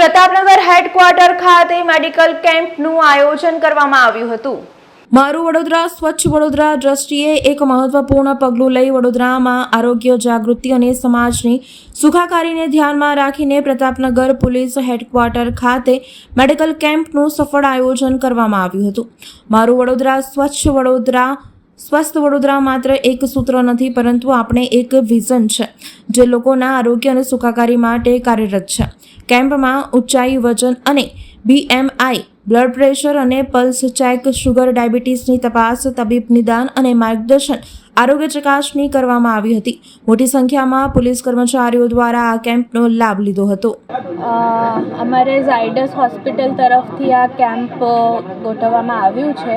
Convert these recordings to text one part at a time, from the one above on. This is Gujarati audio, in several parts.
પ્રતાપનગર હેડક્વાર્ટર ખાતે મેડિકલ કેમ્પનું આયોજન કરવામાં આવ્યું હતું. મારું વડોદરા, સ્વચ્છ વડોદરા દ્રષ્ટિએ એક મહત્વપૂર્ણ પગલું લઈ વડોદરામાં આરોગ્ય જાગૃતિ અને સમાજની સુખાકારીને ધ્યાનમાં રાખીને પ્રતાપનગર પોલીસ હેડક્વાર્ટર ખાતે મેડિકલ કેમ્પનું સફળ આયોજન કરવામાં આવ્યું હતું. મારું વડોદરા, સ્વચ્છ વડોદરા સ્વસ્થ વડોદરા માત્ર એક સૂત્ર નથી, પરંતુ આપણે એક વિઝન છે, જે લોકોના આરોગ્ય અને સુખાકારી માટે કાર્યરત છે. કેમ્પમાં ઊંચાઈ, વજન અને બીએમઆઈ બ્લડ પ્રેશર અને પલ્સ ચેક શુગર ડાયાબિટીસની તપાસ, તબીબ નિદાન અને માર્ગદર્શન આરોગ્ય ચકાસણી કરવામાં આવી હતી. મોટી સંખ્યામાં પોલીસ કર્મચારીઓ દ્વારા આ કેમ્પનો લાભ લીધો હતો. અમારે ઝાયડસ હોસ્પિટલ તરફથી આ કેમ્પ ગોઠવવામાં આવ્યું છે.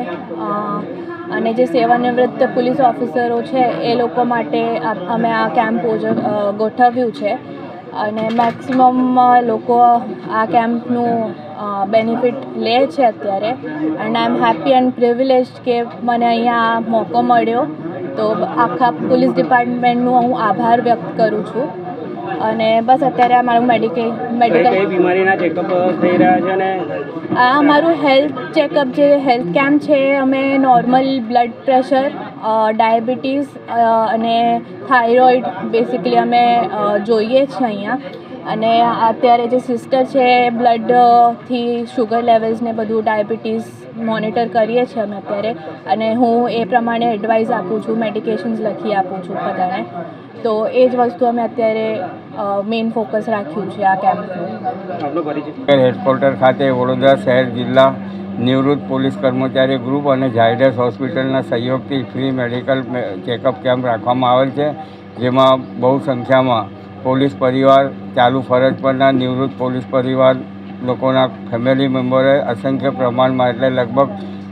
અને જે સેવાનિવૃત્ત પોલીસ ઓફિસરો છે, એ લોકો માટે અમે આ કેમ્પ ગોઠવ્યું છે. અને મેક્સિમમ લોકો આ કેમ્પનું બેનિફિટ લે છે અત્યારે. And I am happy and privilege કે મને અહીંયા મોકો મળ્યો. તો આખા પોલીસ ડિપાર્ટમેન્ટનું હું આભાર વ્યક્ત કરું છું. અને બસ અત્યારે આ મારું મેડિકલ કઈ મેડિકલ બીમારીના ચેકઅપ થઈ રહ્યા છે અને આ અમારું હેલ્થ ચેકઅપ જે હેલ્થ કેમ્પ છે અમે નોર્મલ બ્લડ પ્રેશર ડાયાબિટીસ અને થાઇરોઇડ બેસિકલી અમે જોઈએ છીએ અહીંયા. અને અત્યારે જે સિસ્ટર છે એ બ્લડથી શુગર લેવલ્સને બધું ડાયાબિટીસ મોનિટર કરીએ છીએ અમે અત્યારે. અને હું એ પ્રમાણે એડવાઇસ આપું છું મેડિકેશન્સ લખી આપું છું બધાને. તો એ જ વસ્તુ અમે અત્યારે મેઇન ફોકસ રાખ્યું છે આ કેમ્પનું આપનો હેડક્વાર્ટર ખાતે વડોદરા શહેર જિલ્લા નિવૃત્ત પોલીસ કર્મચારી ગ્રુપ અને ઝાયડસ હોસ્પિટલના સહયોગથી ફ્રી મેડિકલ ચેકઅપ કેમ્પ રાખવામાં આવેલ છે જેમાં બહુ સંખ્યામાં પોલીસ પરિવાર ચાલુ ફરજ પરના નિવૃત્ત પોલીસ પરિવાર લોકોના ફેમિલી મેમ્બરોએ અસંખ્ય પ્રમાણમાં એટલે લગભગ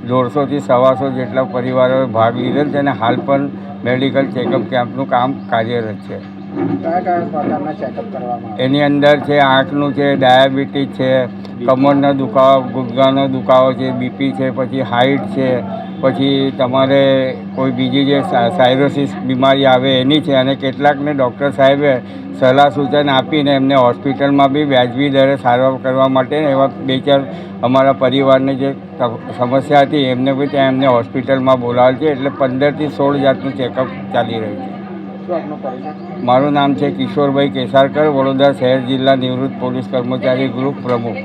દોઢસોથી સવાસો જેટલા પરિવારોએ ભાગ લીધેલ છે અને હાલ પણ મેડિકલ ચેકઅપ કેમ્પનું કામ કાર્યરત છે. એની અંદર છે આંખનું છે ડાયાબિટીસ છે કમરનો દુખાવો ગુદગાનો દુખાવો છે બીપી છે પછી હાઇટ છે પછી તમારે કોઈ બીજી જે સાયરોસિસ બીમારી આવે એની છે અને કેટલાકને ડૉક્ટર સાહેબે સલાહ સૂચન આપીને એમને હોસ્પિટલમાં બી વ્યાજબી દરે સારવાર કરવા માટે એવા બે ચાર અમારા પરિવારને જે સમસ્યા હતી એમને બી ત્યાં એમને હોસ્પિટલમાં બોલાવેલ છે. એટલે પંદરથી સોળ જાતનું ચેકઅપ ચાલી રહ્યું છે. મારું નામ છે કિશોરભાઈ કેસારકર વડોદરા શહેર જિલ્લા નિવૃત્ત પોલીસ કર્મચારી ગ્રુપ પ્રમુખ.